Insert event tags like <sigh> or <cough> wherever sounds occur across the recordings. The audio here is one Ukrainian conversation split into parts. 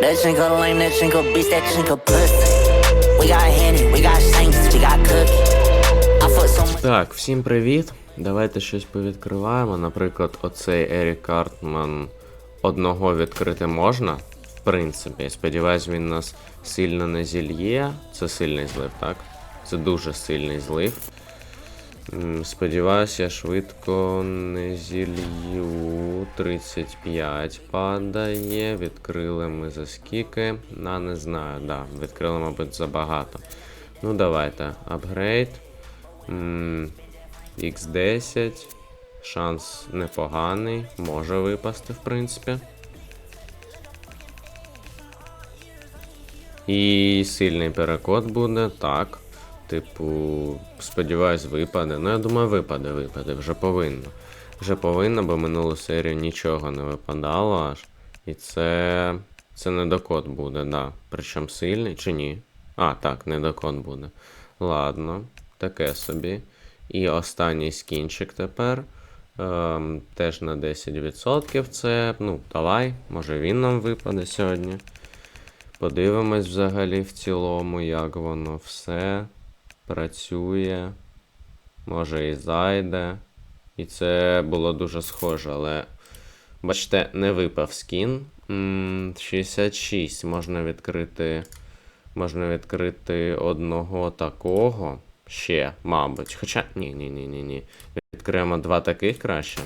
That chinko lame, that chinko beast, that chinko pussy. We got Henny, we got Shanks, we got Cookie. Так, всім привіт. Давайте щось повідкриваємо. Наприклад, оцей Ерік Картман одного відкрити можна. В принципі, сподіваюсь, він нас сильно не зільє. Це сильний злив, так? Це дуже сильний злив. М, Сподіваюсь, я швидко не зілью. 35 падає. Відкрили ми за скільки? На, не знаю, да. Відкрили, мабуть, забагато. Ну, давайте. Апгрейд. М, X10. Шанс непоганий. Може випасти, в принципі. І сильний перекот буде, так. Типу, сподіваюсь, випаде. Ну, я думаю, випаде, випаде, вже повинно. Вже повинно, бо минулу серію нічого не випадало аж. І це. Це недокод буде, да. Причому сильний чи ні? А, так, недокод буде. Ладно, таке собі. І останній скінчик тепер. Ем, теж на 10%. Це. Ну, давай, може він нам випаде сьогодні. Подивимось взагалі в цілому, як воно все працює. Може і зайде. І це було дуже схоже, але. Бачите, не випав скін. 66. Можна відкрити. Можна відкрити одного такого. Ще, мабуть. Хоча. Ні, ні, ні, ні, ні. Відкриємо два таких краще.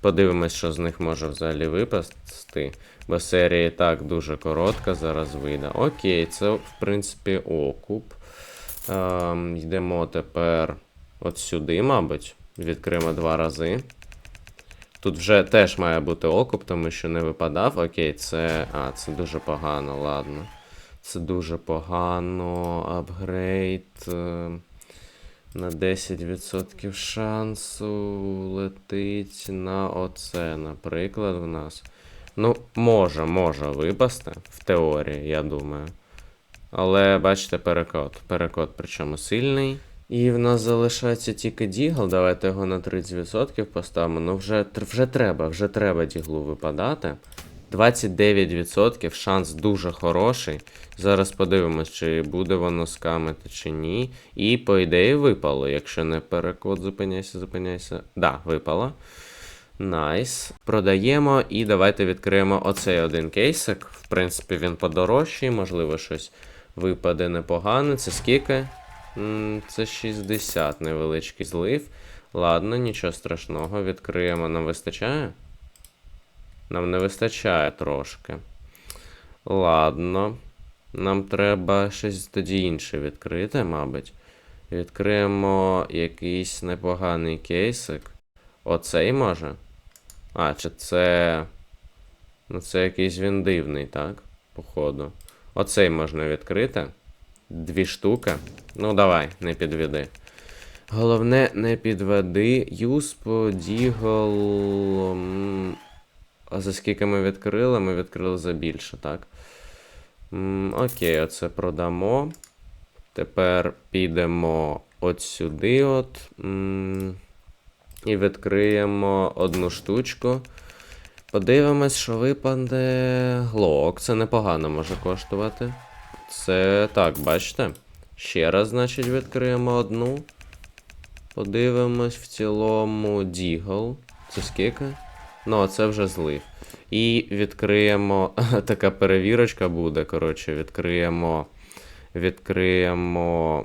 Подивимось, що з них може взагалі випасти. Бо серія і так дуже коротка зараз вийде. Окей, це в принципі окуп. Ем, йдемо тепер от сюди, мабуть. Відкриємо два рази. Тут вже теж має бути окуп, тому що не випадав. Окей, це. А, це дуже погано, ладно. Це дуже погано. Апгрейд. е, На 10% шансу летить на оце, наприклад, в нас. Ну, може, може випасти в теорії, я думаю. Але бачите, перекот. Перекот, причому сильний. І в нас залишається тільки дігл. Давайте його на 30% поставимо. Ну, вже, вже треба, вже треба діглу випадати. 29% шанс дуже хороший. Зараз подивимось, чи буде воно скамити чи ні. І, по ідеї, випало. Якщо не перекод, зупиняйся, зупиняйся. Да, випало. Найс. Продаємо і давайте відкриємо оцей один кейсик. В принципі, він подорожчий, можливо, щось випаде непогане. Це скільки? Це 60 невеличкий злив. Ладно, нічого страшного. Відкриємо. Нам вистачає? Нам не вистачає трошки. Ладно. Нам треба щось тоді інше відкрити, мабуть. Відкриємо якийсь непоганий кейсик. Оцей може? А, чи це. Ну, це якийсь він дивний, так? Походу. Оцей можна відкрити. Дві штуки. Ну, давай, не підведи. Головне, не підведи. Юспо, Дігл. А за скільки ми відкрили? Ми відкрили за більше, так? Окей, оце продамо. Тепер підемо от сюди, от. І відкриємо одну штучку. Подивимось, що випаде глок. Це непогано може коштувати. Це так, бачите? Ще раз, значить, відкриємо одну. Подивимось в цілому Дігл. Це скільки? Ну, а це вже злив. І відкриємо. <laughs> Така перевірочка буде. Коротше, відкриємо. Відкриємо.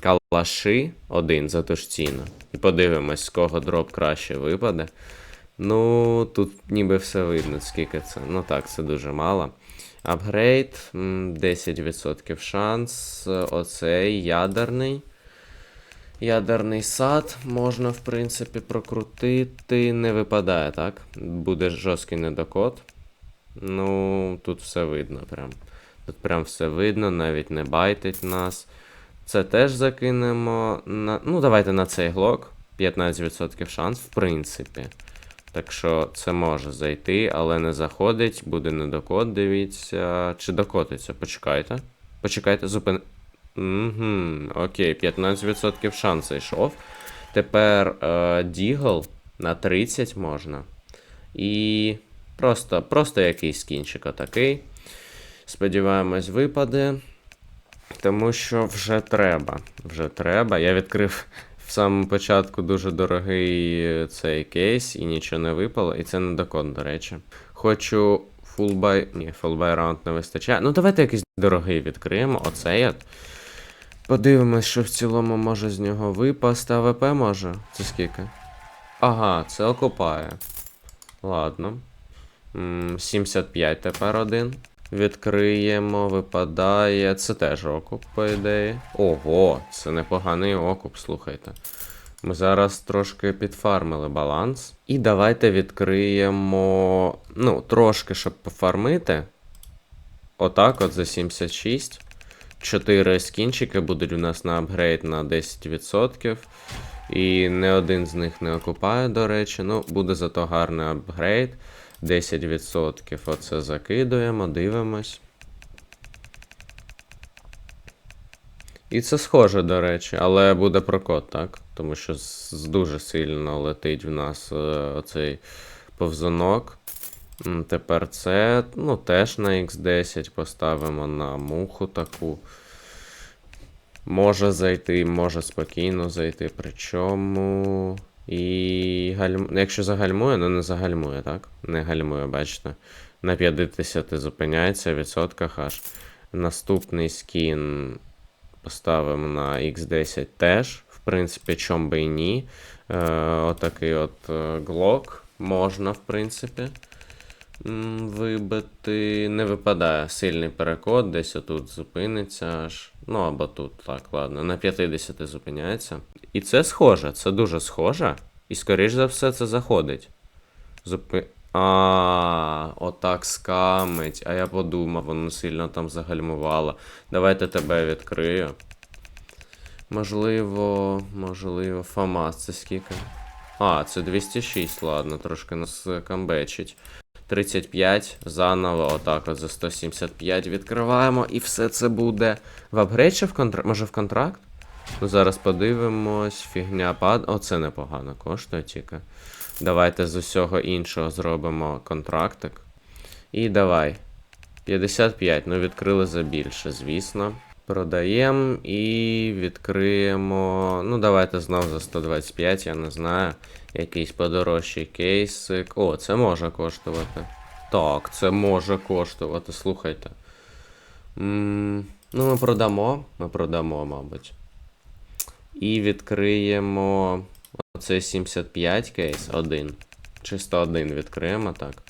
Калаши один за ту ж ціну. І подивимось, з кого дроп краще випаде. Ну, тут ніби все видно, скільки це. Ну так, це дуже мало. Апгрейд, 10% шанс. Оцей ядерний. Ядерний сад можна, в принципі, прокрутити. Не випадає, так? Буде жорсткий недокод. Ну, тут все видно прям. Тут прям все видно, навіть не байтить нас. Це теж закинемо на. Ну, давайте на цей глок. 15% шанс, в принципі. Так що це може зайти, але не заходить, буде недокод, дивіться. Чи докотиться? Почекайте. Почекайте, зупин. Угу, окей, 15% шанс зайшов. Тепер е, Дігл на 30 можна. І Просто, просто якийсь кінчик отакий. Сподіваємось, випаде. Тому що вже треба. Вже треба. Я відкрив самому початку дуже дорогий е, цей кейс і нічого не випало. І це не докон, до речі. Хочу buy... Ні, buy round не вистачає. Ну, давайте якийсь дорогий відкриємо. Оцей от. Подивимось, що в цілому може з нього випасти. АВП може? Це скільки? Ага, це окупає. Ладно. М, 75 тепер один. Відкриємо, випадає. Це теж окуп, по ідеї. Ого, це непоганий окуп, слухайте. Ми зараз трошки підфармили баланс. І давайте відкриємо. Ну, трошки, щоб пофармити. Отак, от за 76. Чотири скінчики будуть у нас на апгрейд на 10%. І не один з них не окупає, до речі. Ну, буде зато гарний апгрейд. 10%. Оце закидуємо, дивимось. І це схоже, до речі, але буде прокот, так? Тому що дуже сильно летить в нас е, оцей повзунок. Тепер це, ну, теж на X10 поставимо на муху таку. Може зайти, може спокійно зайти. Причому. І гальм... якщо загальмує, ну не загальмує, так? Не гальмує, бачите. На 50 зупиняється в відсотках аж. Наступний скін поставимо на X10 теж. В принципі, чом би і ні. Е, отакий от е, глок можна, в принципі. Вибити. Не випадає сильний перекод, десь отут зупиниться аж. Ну або тут, так, ладно. На 50 зупиняється. І це схоже, це дуже схоже. І скоріш за все це заходить. Зупи... А, отак скамить. А я подумав, воно сильно там загальмувало. Давайте тебе відкрию. Можливо, можливо, ФАМАС це скільки? А, це 206, ладно, трошки нас камбечить. 35, заново, отак от за 175 відкриваємо, і все це буде в апгрейд чи в контракт? Може в контракт? Зараз подивимось, фігня пад. Оце непогано коштує тільки. Давайте з усього іншого зробимо контрактик. І давай. 55, ну відкрили за більше, звісно. Продаємо і відкриємо. Ну, давайте знову за 125, я не знаю. Якийсь подорожчий кейсик. О, це може коштувати. Так, це може коштувати, слухайте. м ну, ми продамо. Ми продамо, мабуть. І відкриємо оцей 75 кейс, один. Чисто один відкриємо, так.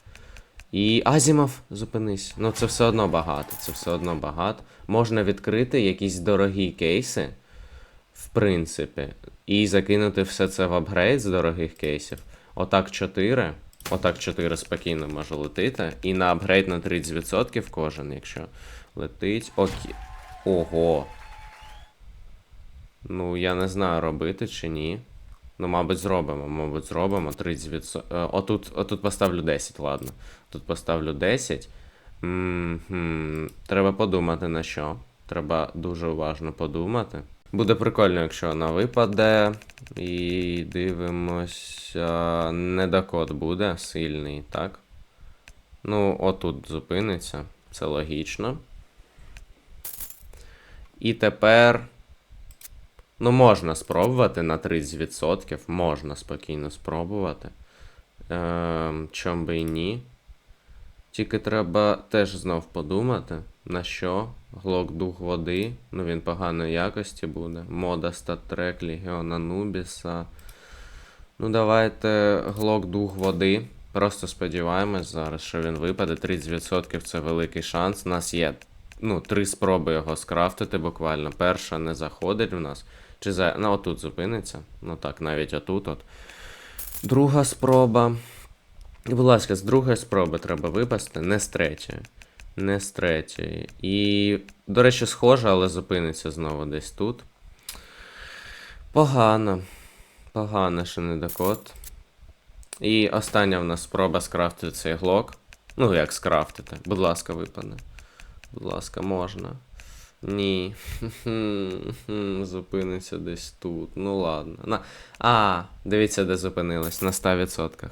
І Азімов, зупинись. Ну, це все одно багато. Це все одно багато. Можна відкрити якісь дорогі кейси, в принципі, і закинути все це в апгрейд з дорогих кейсів. Отак 4. Отак 4 спокійно може летити. І на апгрейд на 30% кожен, якщо летить. Окей. Ого. Ну, я не знаю, робити чи ні. Ну, мабуть, зробимо, мабуть, зробимо 30%. Е, Отут, отут поставлю 10, ладно. Тут поставлю 10. М-хм. Треба подумати на що. Треба дуже уважно подумати. Буде прикольно, якщо вона випаде. І дивимося. Недокод буде сильний, так? Ну, отут зупиниться. Це логічно. І тепер. Ну, можна спробувати на 30%. Можна спокійно спробувати. Ем, чом би і ні. Тільки треба теж знов подумати, на що. Глок дух води. Ну він поганої якості буде. Мода статрек, Легіон Анубіса. Ну, давайте глок дух води. Просто сподіваємось зараз, що він випаде. 30% це великий шанс. У нас є ну, три спроби його скрафтити буквально. Перша не заходить в нас. Чи за. Ну, отут зупиниться. Ну так, навіть отут от. Друга спроба. Будь ласка, з другої спроби треба випасти, не з третьої. Не з третьої. І, до речі, схоже, але зупиниться знову десь тут. Погано. Погано, що не докот. І остання в нас спроба скрафтити цей глок. Ну, як скрафтити. Будь ласка, випаде. Будь ласка, можна. Ні. <laughs> Зупиниться десь тут. Ну ладно. На... А, дивіться, де зупинилась. На 100%.